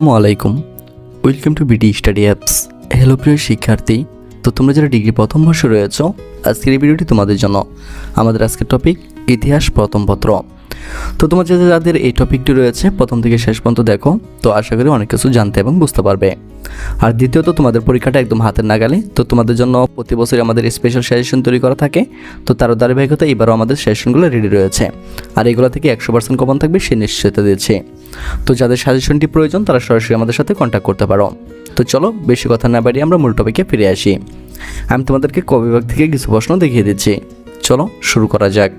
আলাইকুম। Welcome to BD study apps hello প্রিয় শিক্ষার্থী। তো তোমরা যারা ডিগ্রি প্রথম বর্ষে রয়েছ, আজকের এই ভিডিওটি তোমাদের জন্য। আমাদের আজকের টপিক ইতিহাস প্রথম পত্র। তো তোমার যাদের যাদের এই টপিকটি রয়েছে, প্রথম থেকে শেষ পর্যন্ত দেখো। তো আশা করি অনেক কিছু জানতে এবং বুঝতে পারবে। আর দ্বিতীয়ত, তোমাদের পরীক্ষাটা একদম হাতের নাগালে। তো তোমাদের জন্য প্রতি বছরই আমাদের স্পেশাল সাজেশন তৈরি করা থাকে। তো তারও ধারাবাহিকতা এবারও আমাদের সাজেশনগুলো রেডি রয়েছে। আর এগুলো থেকে একশো পার্সেন্ট কমন থাকবে সে নিশ্চয়তা দিয়েছে। তো যাদের সাজেশনটি প্রয়োজন, তারা সরাসরি আমাদের সাথে কন্ট্যাক্ট করতে পারো। তো চলো, বেশি কথা না বাড়িয়ে আমরা মূল টপিকে ফিরে আসি। আমি তোমাদেরকে কবিভাগ থেকে কিছু প্রশ্ন দেখিয়ে দিচ্ছি। চলো, শুরু করা যাক।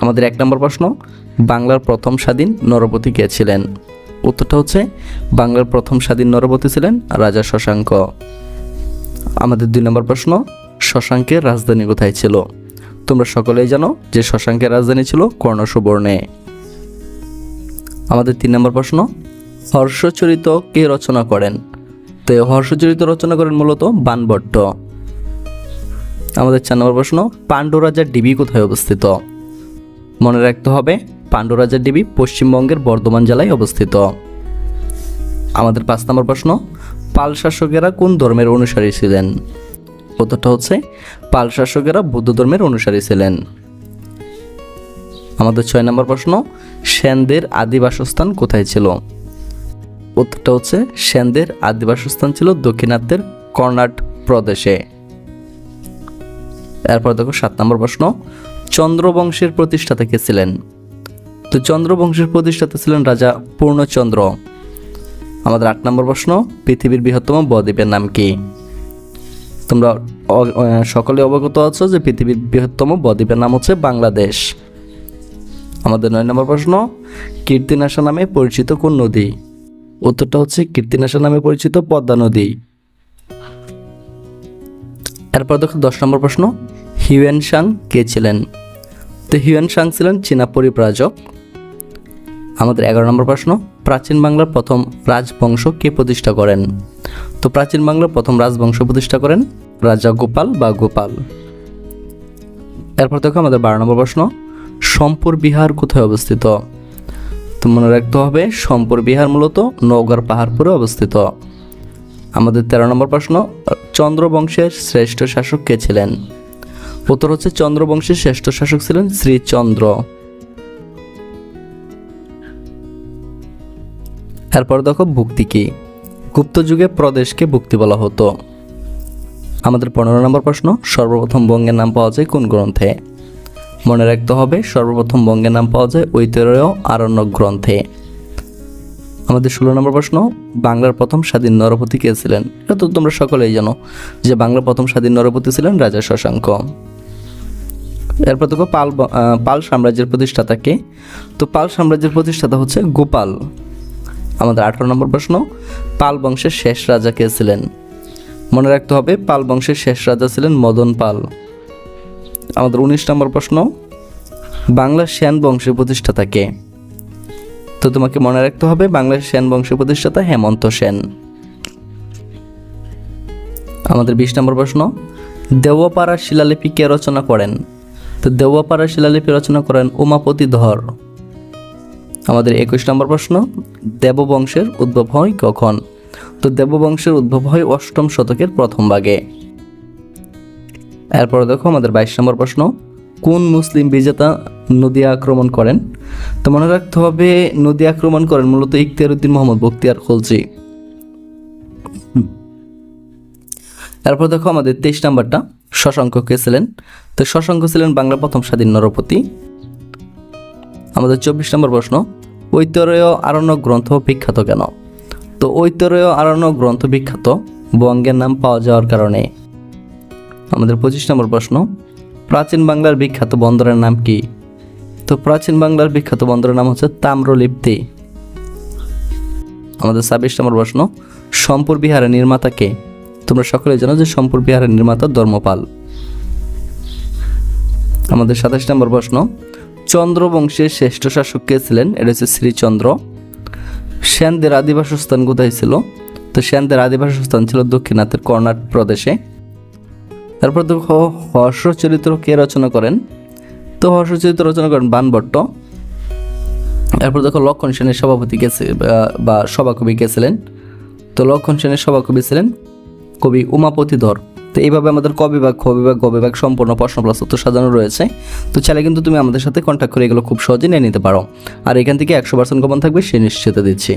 আমাদের এক নম্বর প্রশ্ন, বাংলার প্রথম স্বাধীন নরপতি কে ছিলেন? উত্তরটা হচ্ছে, বাংলার প্রথম স্বাধীন নরপতি ছিলেন রাজা শশাঙ্ক। আমাদের দুই নম্বর প্রশ্ন, শশাঙ্কের রাজধানী কোথায় ছিল? তোমরা সকলেই জানো যে শশাঙ্কের রাজধানী ছিল কর্ণসুবর্ণে। আমাদের তিন নম্বর প্রশ্ন, হর্ষচরিত কে রচনা করেন? তো হর্ষচরিত রচনা করেন মূলত বানভট্ট আমাদের চার নম্বর প্রশ্ন পাণ্ডু রাজার ডিবি কোথায় অবস্থিত? মনে রাখতে হবে পাণ্ডু রাজার ডিবি পশ্চিমবঙ্গের বর্ধমান জেলায় অবস্থিত। আমাদের পাঁচ নম্বর প্রশ্ন, পাল শাসকেরা কোন ধর্মের অনুসারী ছিলেন? উত্তরটা হচ্ছে, পাল শাসকেরা বৌদ্ধ ধর্মের অনুসারী ছিলেন। আমাদের ছয় নম্বর প্রশ্ন, সেনদের আদি বাসস্থান কোথায় ছিল? উত্তরটা হচ্ছে, সেনদের আদি বাসস্থান ছিল দক্ষিণাত্যের কর্ণাট প্রদেশে। এরপর দেখো সাত নম্বর প্রশ্ন চন্দ্রবংশের প্রতিষ্ঠাতা কে ছিলেন? তো চন্দ্রবংশের প্রতিষ্ঠাতা ছিলেন রাজা পূর্ণচন্দ্র। আমাদের আট নম্বর প্রশ্ন, পৃথিবীর বৃহত্তম বদ্বীপের নাম কি? তোমরা সকলে অবগত আছো যে পৃথিবীর বৃহত্তম বদ্বীপের নাম হচ্ছে বাংলাদেশ। আমাদের নয় নম্বর প্রশ্ন, কীর্তিনাশা নামে পরিচিত কোন নদী? উত্তরটা হচ্ছে কীর্তিনাশা নামে পরিচিত পদ্মা নদী। এরপর দেখো দশ নম্বর প্রশ্ন হিউয়েন সাং কে ছিলেন? তো হিউয়েন সাং ছিলেন চীনা পরিব্রাজক। আমাদের এগারো নম্বর প্রশ্ন, প্রাচীন বাংলার প্রথম রাজবংশ কে প্রতিষ্ঠা করেন? তো প্রাচীন বাংলার প্রথম রাজবংশ প্রতিষ্ঠা করেন রাজা গোপাল বা গোপাল। এরপর দেখো আমাদের বারো নম্বর প্রশ্ন, সম্পুর বিহার কোথায় অবস্থিত? তো মনে রাখতে হবে, সম্পুর বিহার মূলত নওগাঁর পাহাড়পুরে অবস্থিত। আমাদের তেরো নম্বর প্রশ্ন, চন্দ্রবংশের শ্রেষ্ঠ শাসক কে ছিলেন? উত্তর হচ্ছে চন্দ্রবংশের শ্রেষ্ঠ শাসক ছিলেন শ্রীচন্দ্র এরপর দেখো ভুক্তি কি? গুপ্ত যুগে প্রদেশকে ভুক্তি বলা হতো। আমাদের পনেরো নম্বর প্রশ্ন, সর্বপ্রথম বঙ্গের নাম পাওয়া যায় কোন গ্রন্থে? মনে রাখতে হবে, সর্বপ্রথম বঙ্গের নাম পাওয়া যায় ঐতরেয় আরণ্যক গ্রন্থে। আমাদের ষোলো নম্বর প্রশ্ন, বাংলার প্রথম স্বাধীন নরপতি কে ছিলেন? এটা তো তোমরা সকলেই জানো যে বাংলার প্রথম স্বাধীন নরপতি ছিলেন রাজা শশাঙ্ক। এরপর দেখো পাল পাল সাম্রাজ্যের প্রতিষ্ঠাতা কে? তো পাল সাম্রাজ্যের প্রতিষ্ঠাতা হচ্ছে গোপাল। আমাদের আঠারো নম্বর প্রশ্ন, পাল বংশের শেষ রাজা কে ছিলেন? মনে রাখতে হবে, পাল বংশের শেষ রাজা ছিলেন মদন পাল। আমাদের উনিশ নম্বর প্রশ্ন বাংলার সেন বংশের প্রতিষ্ঠাতা কে? তো তোমাকে মনে রাখতে হবে বাংলার সেন বংশের প্রতিষ্ঠাতা হেমন্ত সেন। আমাদের বিশ নম্বর প্রশ্ন, দেওয়াপাড়া শিলালিপি কে রচনা করেন? তো দেওয়াপাড়া শিলালিপি রচনা করেন উমাপতি ধর। আমাদের একুশ নম্বর প্রশ্ন, দেববংশের উদ্ভব হয় কখন? তো দেববংশের উদ্ভব হয় অষ্টম শতকের প্রথম ভাগে। এরপর দেখো আমাদের বাইশ নম্বর প্রশ্ন, কোন মুসলিম বিজেতা নদী আক্রমণ করেন? তো মনে রাখতে হবে, নদী আক্রমণ করেন মূলত ইখতিয়ার উদ্দিন মোহাম্মদ বক্তিয়ার খলজি। এরপর দেখো আমাদের তেইশ নাম্বারটা শশাঙ্ক কে ছিলেন। তো শশাঙ্ক ছিলেন বাংলার প্রথম স্বাধীন নরপতি। আমাদের চব্বিশ নম্বর প্রশ্ন ঐতরেয় আরণ্য গ্রন্থ বিখ্যাত কেন? তো ঐতরেয় আরণ্য গ্রন্থ বিখ্যাত বঙ্গের নাম পাওয়া যাওয়ার কারণে। আমাদের পঁচিশ নম্বর প্রশ্ন, প্রাচীন বাংলার বিখ্যাত বন্দরের নাম কি? তো প্রাচীন বাংলার বিখ্যাত বন্দরের নাম হচ্ছে তাম্রলিপ্তি। আমাদের ছাব্বিশ নম্বর প্রশ্ন, সম্পুর বিহারের নির্মাতা কে? তোমরা সকলে জানো যে সম্পুর বিহারের নির্মাতা ধর্মপাল। আমাদের সাতাশ নম্বর প্রশ্ন চন্দ্রবংশের শ্রেষ্ঠ শাসক কে ছিলেন? এটা হচ্ছে শ্রীচন্দ্র। সেনদের আদিবাসস্থান কোথায় ছিল? তো সেনদের আদিবাসস্থান ছিল দক্ষিণাতের কর্ণাট প্রদেশে। তারপর দেখো, হর্ষচরিত্র কে রচনা করেন? তো হর্ষচরিত্র রচনা করেন বানভট্ট। এরপর দেখো, লক্ষণ সেনের সভাপতি গেছে বা- সভাকবি গেছিলেন তো লক্ষণ সেনের সভাকবি ছিলেন কবি উমাপতি ধর। তো এইভাবে আমাদের ক বিভাগ, খ বিভাগ, গ বিভাগ সম্পূর্ণ প্রশ্ন প্লাস উত্তর সাজানো রয়েছে। তো চাইলে কিন্তু তুমি আমাদের সাথে কন্ট্যাক্ট করে এগুলো খুব সহজে নিয়ে নিতে পারো। আর এখান থেকে একশো পার্সেন্ট কমন থাকবে, সে নিশ্চিত দিচ্ছি।